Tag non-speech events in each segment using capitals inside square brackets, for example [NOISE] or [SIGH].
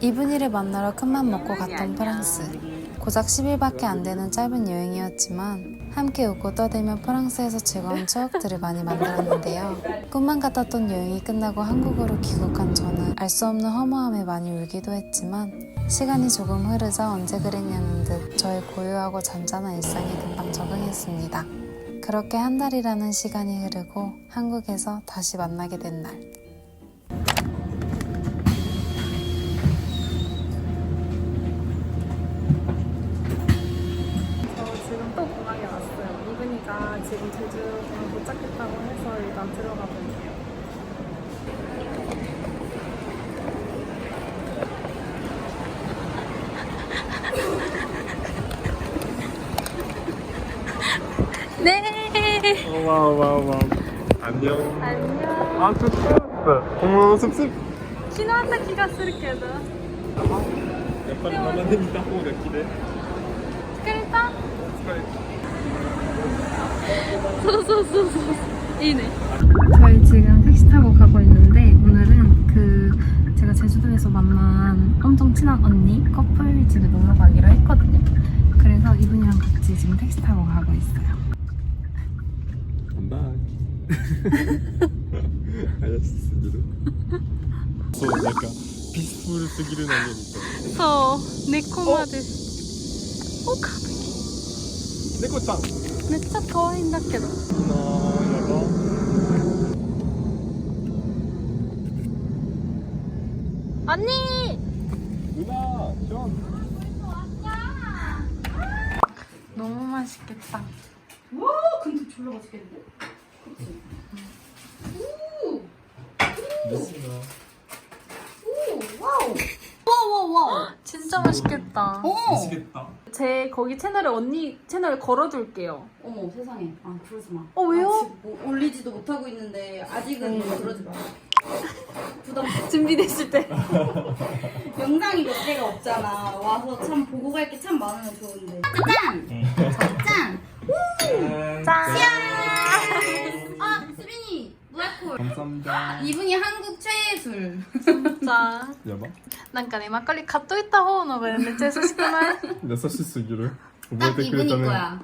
이분이를 만나러 큰맘 먹고 갔던 프랑스. 고작 10일밖에 안 되는 짧은 여행이었지만 함께 웃고 떠들며 프랑스에서 즐거운 추억들을 많이 만들었는데요. 꿈만 같았던 여행이 끝나고 한국으로 귀국한 저는 알 수 없는 허무함에 많이 울기도 했지만 시간이 조금 흐르자 언제 그랬냐는 듯 저의 고요하고 잠잠한 일상에 금방 적응했습니다. 그렇게 한 달이라는 시간이 흐르고 한국에서 다시 만나게 된 날. 지금 제주에 어, 도착했다고 해서 일단 들어가 볼게요. [LAUGHS] 네. 어, 와우 와우 와우. 안녕. 안녕. 아 좋다. 공무원 습습. 신화타기가 쓸게요. 아, 몇 번이 남았는지 딱 보고 몇 기대. 소소소소 이네. 저희 지금 택시 타고 가고 있는데 오늘은 그 제가 제주도에서 만난 엄청 친한 언니 커플 집에 놀러 가기로 했거든요. 그래서 이분이랑 같이 지금 택시 타고 가고 있어요. I'm [LAUGHS] 알았어 제주도 어 약간 비스풀 쓰기를 남겨니까? 저 네코마드 오 가득이 네코짱 めっちゃ可愛いんだけどいいなぁやば。 언니 누나 션. 너무 맛있겠다 미스나. 진짜 맛있겠다 미치겠다. 제 거기 채널에 언니 채널 걸어둘게요 어머 세상에 아 그러지 마. 어, 왜요? 아, 지금 뭐 올리지도 못하고 있는데 아직은 그러지 마. 부담. [LAUGHS] 준비됐을 때 [LAUGHS] 영상이 몇 개가 없잖아. 와서 참 보고 갈 게 참 많으면 좋은데. 짠! 짠! 짠! 아 수빈이 무알콜. 감사합니다. 이분이 [LAUGHS] 한국 최애 술. 진짜 やば。なんかねマッコリ買っといた方のがめっちゃ優しくない優しすぎる。 딱 覚えてくれ 이분이 たね。 거야.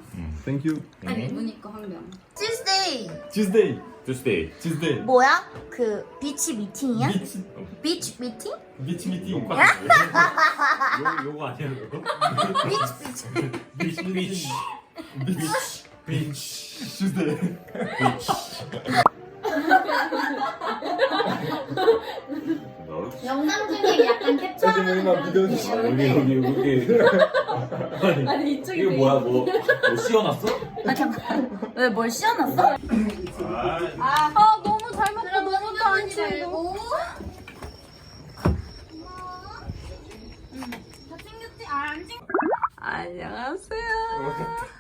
Thank you. 딱 이분이 거 한 병. Tuesday Tuesday. 투스데이 Tuesday. 뭐야? 그 비치 미팅이야? 비치 비치 미팅? 비치 미팅. 요, 요거 아니야 그거? 비치 비치 비치 미팅. 비치. 비치. Tuesday. 영상 중에 약간 야, 캡처하는 근데 나 비디오 그런 여기 여기 여기. 아니, 아니 이쪽에 이거 뭐야 뭐, 뭐 씌워놨어? 아 잠깐 왜뭘 씌워놨어? 아. 너무 잘 먹고 너무 잘 치고. 잘생겼지? 아, 안 챙... 안녕하세요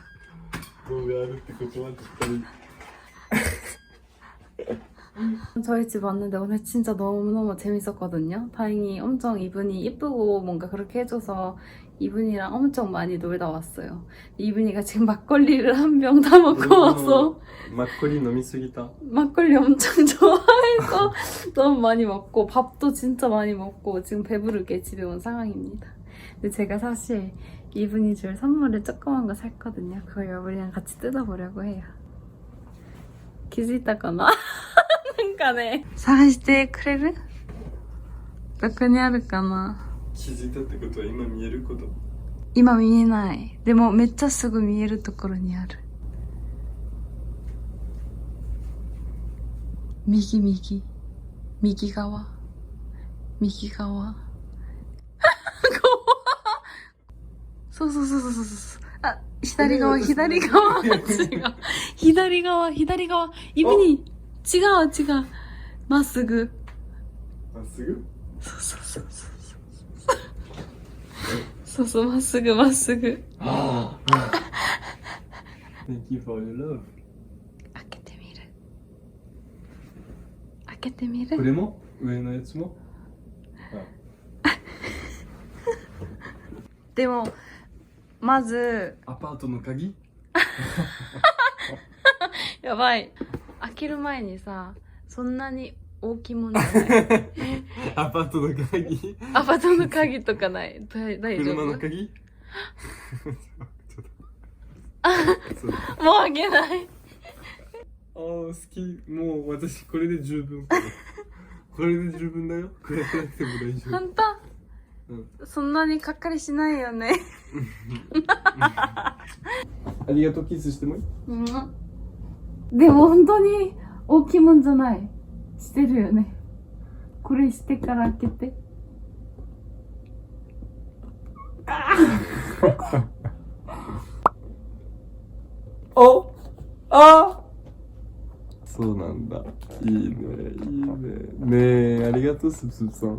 [LAUGHS] 저희 집 왔는데 오늘 진짜 너무너무 재밌었거든요. 다행히 엄청 이분이 이쁘고 뭔가 그렇게 해줘서 이분이랑 엄청 많이 놀다 왔어요. 이분이가 지금 막걸리를 한 병 다 먹고 음, 와서 막걸리 너무 쓰기다 막걸리 엄청 [LAUGHS] 좋아해서 너무 많이 먹고 밥도 진짜 많이 먹고 지금 배부르게 집에 온 상황입니다. 근데 제가 사실 이분이 줄 선물을 조그만 거 샀거든요. 그걸 여러분이랑 같이 뜯어보려고 해요. 気づいたかななんかね。探してくれるどこにあるかな気づいたってことは今見えること今見えない。でもめっちゃすぐ見えるところにある。右右。右側。右側。 そうそうそうそうそうそう。あ、左側、左側。違う。左側、左側。イブに、違う違う。まっすぐ。まっすぐ？そうそうそうそう。そうそう、まっすぐまっすぐ。[LAUGHS] Thank you for your love 開けてみる。開けてみこる。れも？上のやつも？でも、まず、アパートの鍵？[LAUGHS] やばい。開ける前にさ、そんなに大きいもんじゃない。[LAUGHS] アパートの鍵？アパートの鍵とかない？大大丈夫？車の鍵？[LAUGHS] もうあげない。ああ好き。もう私これで十分。これで十分だよ。これなくても大丈夫。本当、そんなにかっかりしないよね。ありがとうキスしてもいい？うん。でも本当に大きいもんじゃない。してるよね。これしてから開けて。おあそうなんだ。いいねいいね。ねえありがとうスプスプさん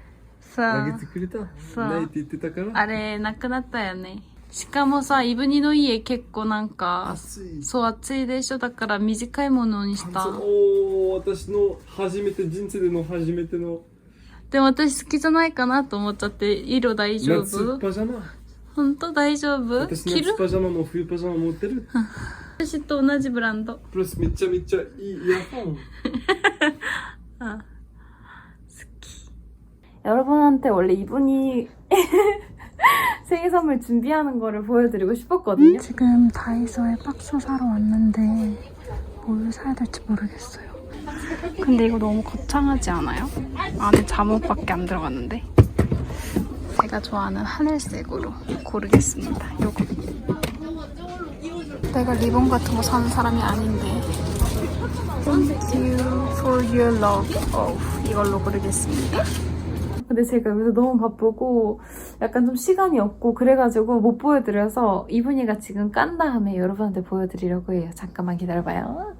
さあげてくれた？あないって言ってたから？あれなくなったよね。しかもさイブニの家結構なんか暑い。そう暑いでしょ？だから短いものにした。おお私の初めて人生での初めての。でも私好きじゃないかなと思っちゃって色大丈夫？夏パジャマ。本当大丈夫？私夏パジャマも冬パジャマ持ってる。[LAUGHS] 私と同じブランド。プラスめちゃめちゃいいイヤホン。[LAUGHS] あ。 여러분한테 원래 이분이 [LAUGHS] 생일 선물 준비하는 거를 보여드리고 싶었거든요. 지금 다이소에 박스 사러 왔는데 뭘 사야 될지 모르겠어요. 근데 이거 너무 거창하지 않아요? 안에 잠옷밖에 안 들어갔는데 제가 좋아하는 하늘색으로 고르겠습니다. 요거. 내가 리본 같은 거 사는 사람이 아닌데 Thank you for your love. 어, 이걸로 고르겠습니다. 근데 제가 여기서 너무 바쁘고 약간 좀 시간이 없고 그래가지고 못 보여드려서 이분이가 지금 깐 다음에 여러분한테 보여드리려고 해요. 잠깐만 기다려봐요.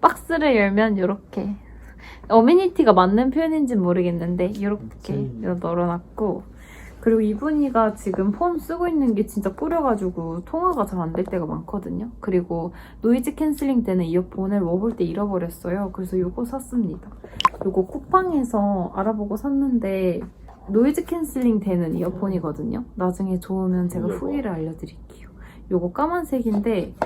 박스를 열면 이렇게 어메니티가 맞는 표현인지는 모르겠는데 이렇게 음. 널어놨고 그리고 이분이가 지금 폰 쓰고 있는 게 진짜 뿌려가지고 통화가 잘 안 될 때가 많거든요. 그리고 노이즈 캔슬링 때는 이어폰을 먹을 때 잃어버렸어요. 그래서 이거 샀습니다. 이거 쿠팡에서 알아보고 샀는데 노이즈 캔슬링 되는 이어폰이거든요. 나중에 좋으면 제가. 후기를 알려드릴게요. 이거 까만색인데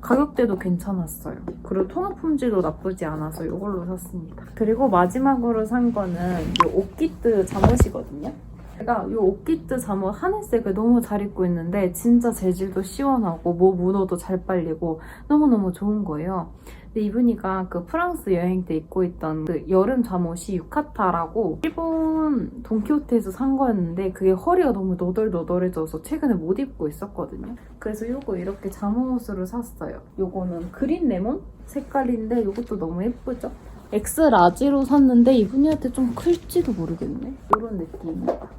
가격대도 괜찮았어요. 그리고 통합 품질도 나쁘지 않아서 이걸로 샀습니다. 그리고 마지막으로 산 거는 이 옷깃드 잠옷이거든요. 제가 이 옷깃드 잠옷 하늘색을 너무 잘 입고 있는데 진짜 재질도 시원하고 뭐 묻어도 잘 빨리고 너무너무 좋은 거예요. 근데 이분이가 그 프랑스 여행 때 입고 있던 그 여름 잠옷이 유카타라고 일본 돈키호테에서 산 거였는데 그게 허리가 너무 너덜너덜해져서 최근에 못 입고 있었거든요. 그래서 이거 이렇게 잠옷으로 샀어요. 요거는 그린 레몬 색깔인데 이것도 너무 예쁘죠? 엑스 라지로 샀는데 이분이한테 좀 클지도 모르겠네. 이런 느낌입니다.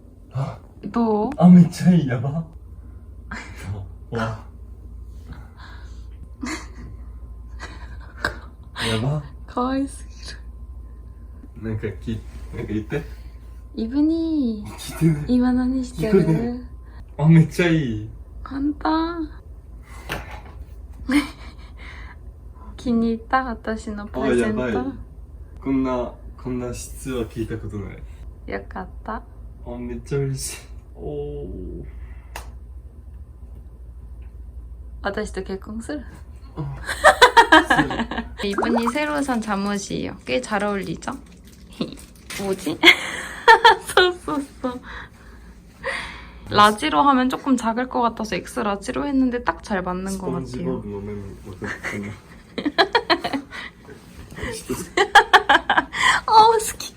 どどう？あめっちゃいいやば。[LAUGHS] わ。やば。かわいすぎる。なんかきなんか言って。イブに聞いてない今何してる？あめっちゃいい。簡単。[LAUGHS] 気に入った私のプレゼンあやばトこんなこんな質は聞いたことない。よかった。あめっちゃ嬉しいおお私と結婚する [LAUGHS] 이분이 새로 산 잠옷이에요. 꽤 잘 어울리죠? [LAUGHS] 뭐지? [LAUGHS] 썼었어. 라지로 하면 조금 작을 것 같아서 X 라지로 했는데 딱 잘 맞는 ス 것 ポンジボ 같아요. ブの面分かったな 어, 스키.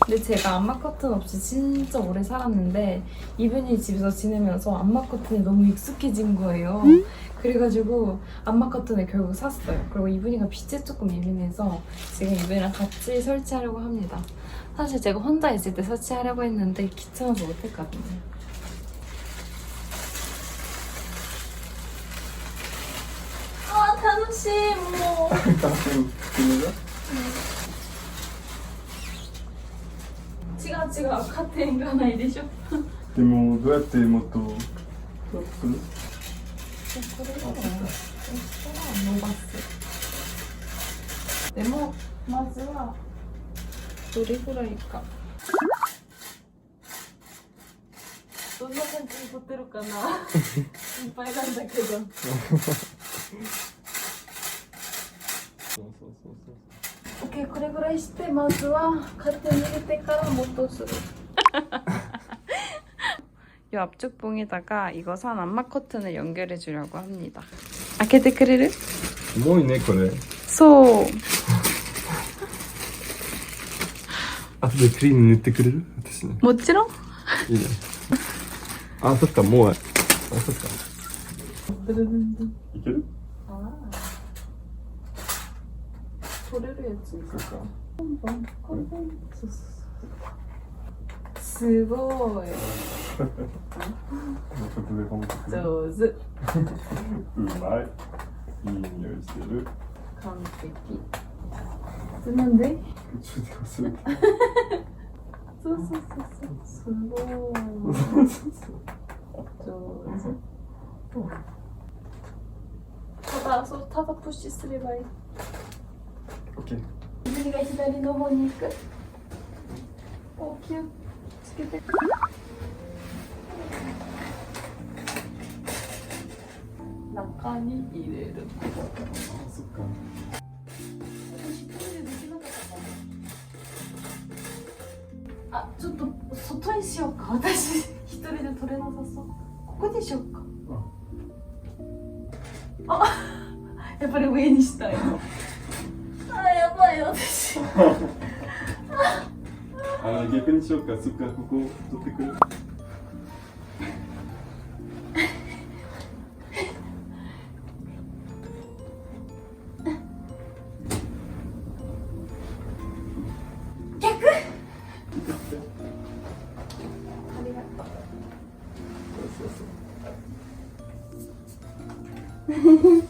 근데 제가 안마 커튼 없이 진짜 오래 살았는데 이분이 집에서 지내면서 안마 커튼이 너무 익숙해진 거예요. 그래가지고 안마 커튼을 결국 샀어요. 그리고 이분이가 빛에 조금 예민해서 지금 이분이랑 같이 설치하려고 합니다. 사실 제가 혼자 있을 때 설치하려고 했는데 귀찮아서 못했거든요. 아, 다솜씨, 뭐. 깜짝 놀랐어? 違う違う勝手にがないでしょ。でもどうやってもっとアップ？これをそしたら伸ばすでもまずはどれぐらいかどんな感じに撮ってるかな心配なんだけどそうそうそうそう 오케이 [LAUGHS] 그래 그래 시대 마즈와 카트 밀 때까라 못도 쓰고 이 앞쪽 봉에다가 이거 산 안마 커튼을 연결해 주려고 합니다. 아케테 그레르? 重いねこれ 소. 後でクリーム塗ってくれる私ね 모찌롱? いいねあそっ 取れるやついくか。ポンポンポンポンそうそうすごい上手うまいいい匂いしてる完璧なんでそうそうそうそうすごい上手ただそうただプッシュすればいい OK 左が左の方に行く。お気をつけて。中に入れる。あそっか。あちょっと外にしようか。私一人で取れなさそう。ここでしょうか。あやっぱり上にしたいばい私。あ逆にしようかそっかここ取ってくる？ありがとうそうそうそう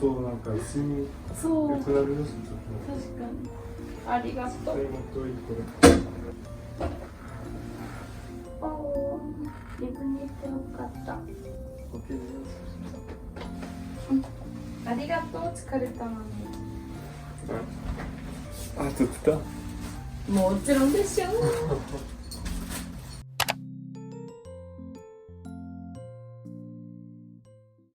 となん。か一緒にそう確かにありがとうおお自分でよかったありがとう疲れたのにあ、撮っともちろんでしょ